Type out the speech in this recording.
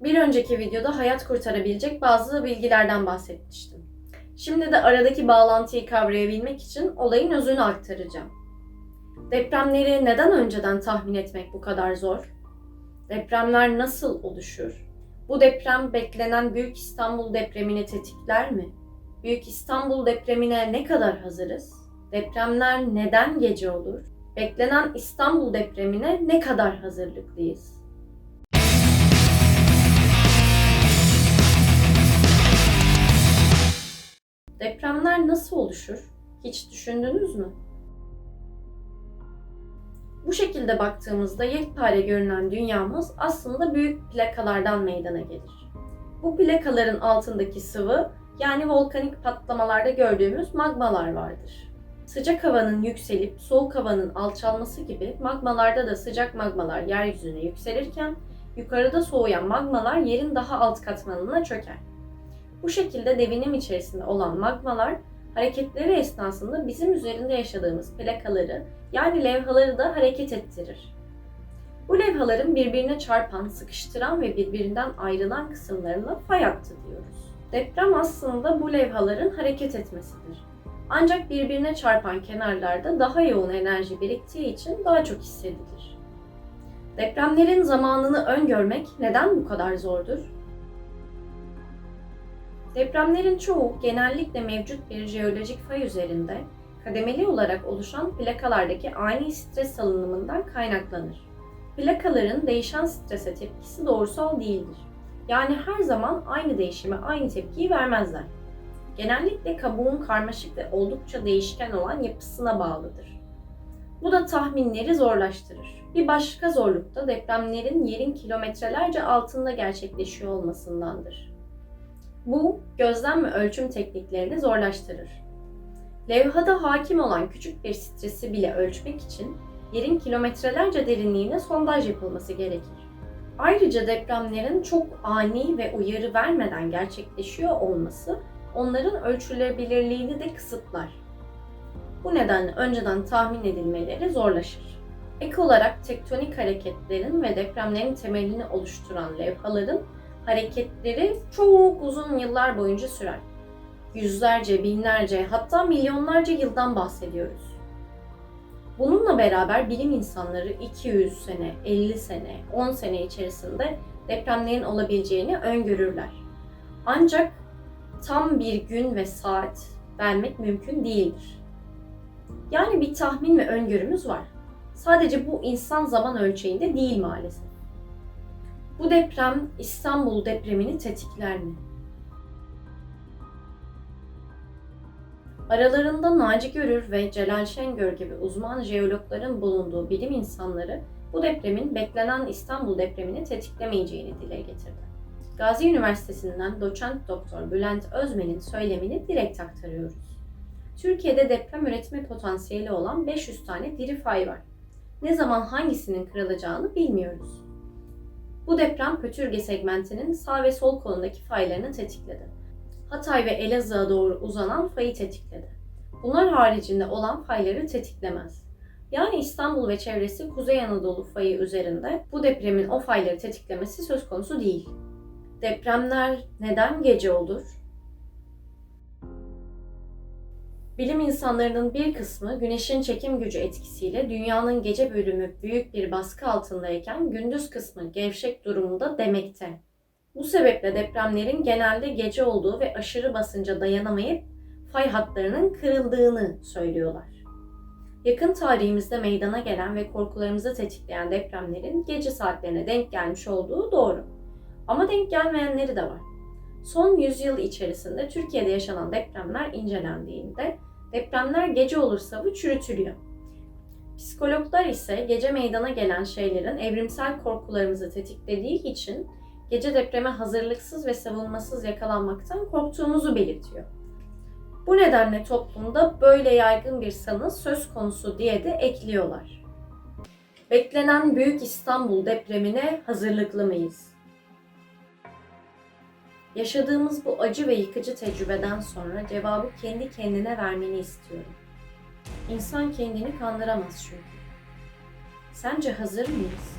Bir önceki videoda hayat kurtarabilecek bazı bilgilerden bahsetmiştim. Şimdi de aradaki bağlantıyı kavrayabilmek için olayın özünü aktaracağım. Depremleri neden önceden tahmin etmek bu kadar zor? Depremler nasıl oluşur? Bu deprem beklenen Büyük İstanbul depremini tetikler mi? Büyük İstanbul depremine ne kadar hazırız? Depremler neden gece olur? Beklenen İstanbul depremine ne kadar hazırlıklıyız? Depremler nasıl oluşur? Hiç düşündünüz mü? Bu şekilde baktığımızda yekpare görünen dünyamız aslında büyük plakalardan meydana gelir. Bu plakaların altındaki sıvı yani volkanik patlamalarda gördüğümüz magmalar vardır. Sıcak havanın yükselip soğuk havanın alçalması gibi magmalarda da sıcak magmalar yeryüzüne yükselirken yukarıda soğuyan magmalar yerin daha alt katmanına çöker. Bu şekilde devinim içerisinde olan magmalar hareketleri esnasında bizim üzerinde yaşadığımız plakaları yani levhaları da hareket ettirir. Bu levhaların birbirine çarpan, sıkıştıran ve birbirinden ayrılan kısımlarına fay hattı diyoruz. Deprem aslında bu levhaların hareket etmesidir. Ancak birbirine çarpan kenarlarda daha yoğun enerji biriktiği için daha çok hissedilir. Depremlerin zamanını öngörmek neden bu kadar zordur? Depremlerin çoğu genellikle mevcut bir jeolojik fay üzerinde kademeli olarak oluşan plakalardaki ani stres salınımından kaynaklanır. Plakaların değişen strese tepkisi doğrusal değildir. Yani her zaman aynı değişime aynı tepkiyi vermezler. Genellikle kabuğun karmaşık ve oldukça değişken olan yapısına bağlıdır. Bu da tahminleri zorlaştırır. Bir başka zorluk da depremlerin yerin kilometrelerce altında gerçekleşiyor olmasındandır. Bu, gözlem ve ölçüm tekniklerini zorlaştırır. Levhada hakim olan küçük bir stresi bile ölçmek için yerin kilometrelerce derinliğine sondaj yapılması gerekir. Ayrıca depremlerin çok ani ve uyarı vermeden gerçekleşiyor olması onların ölçülebilirliğini de kısıtlar. Bu nedenle önceden tahmin edilmeleri zorlaşır. Ek olarak tektonik hareketlerin ve depremlerin temelini oluşturan levhaların hareketleri çok uzun yıllar boyunca sürer. Yüzlerce, binlerce, hatta milyonlarca yıldan bahsediyoruz. Bununla beraber bilim insanları 200 sene, 50 sene, 10 sene içerisinde depremlerin olabileceğini öngörürler. Ancak tam bir gün ve saat vermek mümkün değildir. Yani bir tahmin ve öngörümüz var. Sadece bu insan zaman ölçeğinde değil maalesef. Bu deprem İstanbul depremini tetikler mi? Aralarında Naci Görür ve Celal Şengör gibi uzman jeologların bulunduğu bilim insanları bu depremin beklenen İstanbul depremini tetiklemeyeceğini dile getirdi. Gazi Üniversitesi'nden doçent doktor Bülent Özmen'in söylemini direkt aktarıyoruz. Türkiye'de deprem üretme potansiyeli olan 500 tane diri fay var. Ne zaman hangisinin kırılacağını bilmiyoruz. Bu deprem Pötürge segmentinin sağ ve sol kolundaki faylarını tetikledi. Hatay ve Elazığ'a doğru uzanan fayı tetikledi. Bunlar haricinde olan fayları tetiklemez. Yani İstanbul ve çevresi Kuzey Anadolu fayı üzerinde bu depremin o fayları tetiklemesi söz konusu değil. Depremler neden gece olur? Bilim insanlarının bir kısmı güneşin çekim gücü etkisiyle dünyanın gece bölümü büyük bir baskı altındayken gündüz kısmı gevşek durumunda demekte. Bu sebeple depremlerin genelde gece olduğu ve aşırı basınca dayanamayıp fay hatlarının kırıldığını söylüyorlar. Yakın tarihimizde meydana gelen ve korkularımızı tetikleyen depremlerin gece saatlerine denk gelmiş olduğu doğru. Ama denk gelmeyenleri de var. Son 100 yıl içerisinde Türkiye'de yaşanan depremler incelendiğinde depremler gece olursa bu çürütülüyor. Psikologlar ise gece meydana gelen şeylerin evrimsel korkularımızı tetiklediği için gece depreme hazırlıksız ve savunmasız yakalanmaktan korktuğumuzu belirtiyor. Bu nedenle toplumda böyle yaygın bir sanı söz konusu diye de ekliyorlar. Beklenen Büyük İstanbul depremine hazırlıklı mıyız? Yaşadığımız bu acı ve yıkıcı tecrübeden sonra cevabı kendi kendine vermeni istiyorum. İnsan kendini kandıramaz çünkü. Sence hazır mıyız?